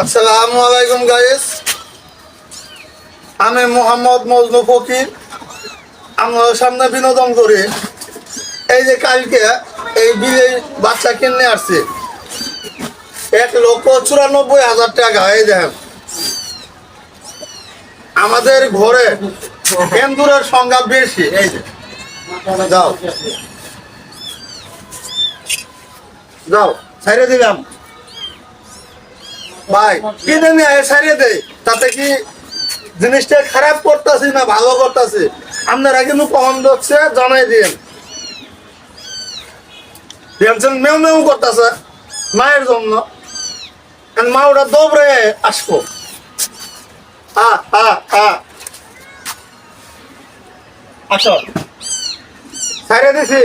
আসসালামু আলাইকুম গাইস আমি মোহাম্মদ মজনু ফকির। সামনে বিনোদন করি। এই যে কালকে এই বাচ্চা কিনে আসছে। এক লক্ষ চুরানব্বই হাজার টাকা, এই দেখেন। আমাদের ঘরে কেন্দুরের সংখ্যা বেশি। এই যে। যাও যাও ছেড়ে দিলাম। ভাই কিনে নিয়ে সারিয়ে দেয় তাতে কি জিনিসটা খারাপ করতেছি না ভালো করতেছি? আপনারা কিন্তু কম হচ্ছে জানাই দিন টেনশন মেউ মেউ করতেছে মায়ের জন্য। মা ওটা দৌড়ে আসব। হা আসো। দিছি।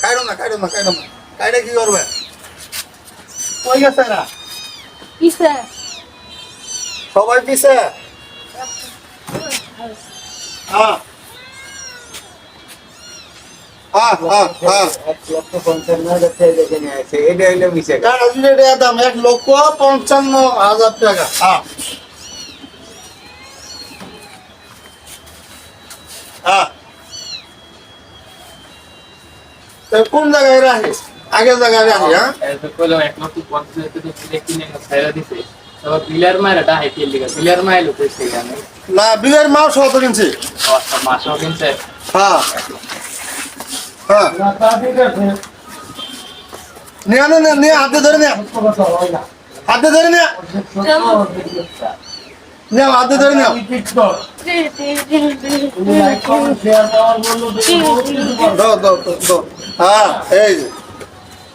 খাইরো না খাইরো না খাইরো না। খাইলে কি করবে? কই গেছে না কিসে সবাই পিছে হ্যাঁ। হ্যাঁ হ্যাঁ এটা হচ্ছে এটার দাম এক লক্ষ পঞ্চান্ন হাজার টাকা। তো কোন জায়গায় রাখিস আগের জায়গায় রাখি হ্যাঁ পিলার মায়ের ডাহে খেলি পিলার মায়ের লোক সেখানে না বিলের মাছ কত কিনছি মাসও কিনছে হ্যাঁ হ্যাঁ নিয়ে আনো নিয়ে নিয়ে হাতে ধরে নিয়ে হাতে ধরে নিয়ে নিয়ে হাতে ধরে নিয়ে দাও দাও দাও, দাও হ্যাঁ এই যে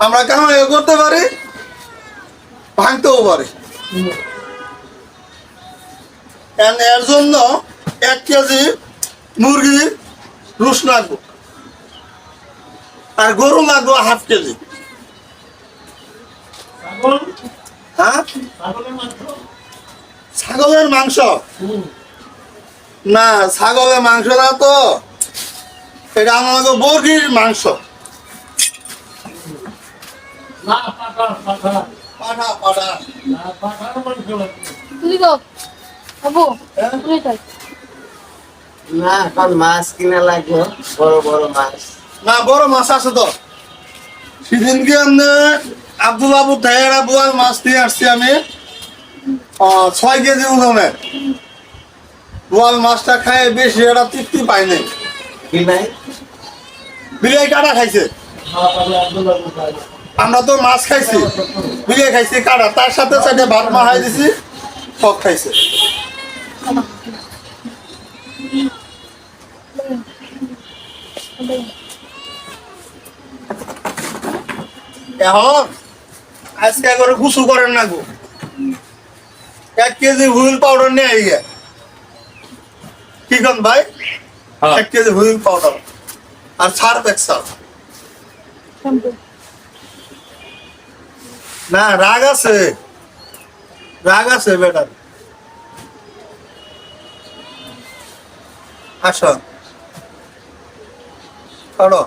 আমরা কামাই করতে পারি? ভাঙতেও পারি। এর জন্য এক কেজি মুরগি রুস লাগবো। আর গরু লাগবো হাফ কেজি। হ্যাঁ? ছাগলের মাংস? না ছাগলের মাংস? না তো এটা আমাকে বর্গির মাংস। পাঠা পাঠা তুই তো বাবু তুই তো। না এখন মাছ কিনা লাগবে বড় বড় মাছ। না বড় মাছ আছে তো। সেদিন কি আমি আব্দুল আবু তাহেরা বোয়াল মাছ নিয়ে আসছি আমি আহ, ছয় কেজি ওজনের বোয়াল মাছটা খায় বেশি এটা তৃপ্তি পাই নাই। বিলাই কাটা খাইছে। আমরা তো মাছ খাইছি বিলাই খাইছি কাটা তার সাথে সাথে ভাত মাহাই দিছি সব খাইছে। এখন আজকে করে গুসু করেন না গো। এক কেজি হুইল পাউডার নিয়ে আই গে কি কন ভাই? এক কেজি হুইল পাউডার। আর ছাড় দেখছাল না রাগ আছে। রাগ আছে বেটার আসো ছাড়ো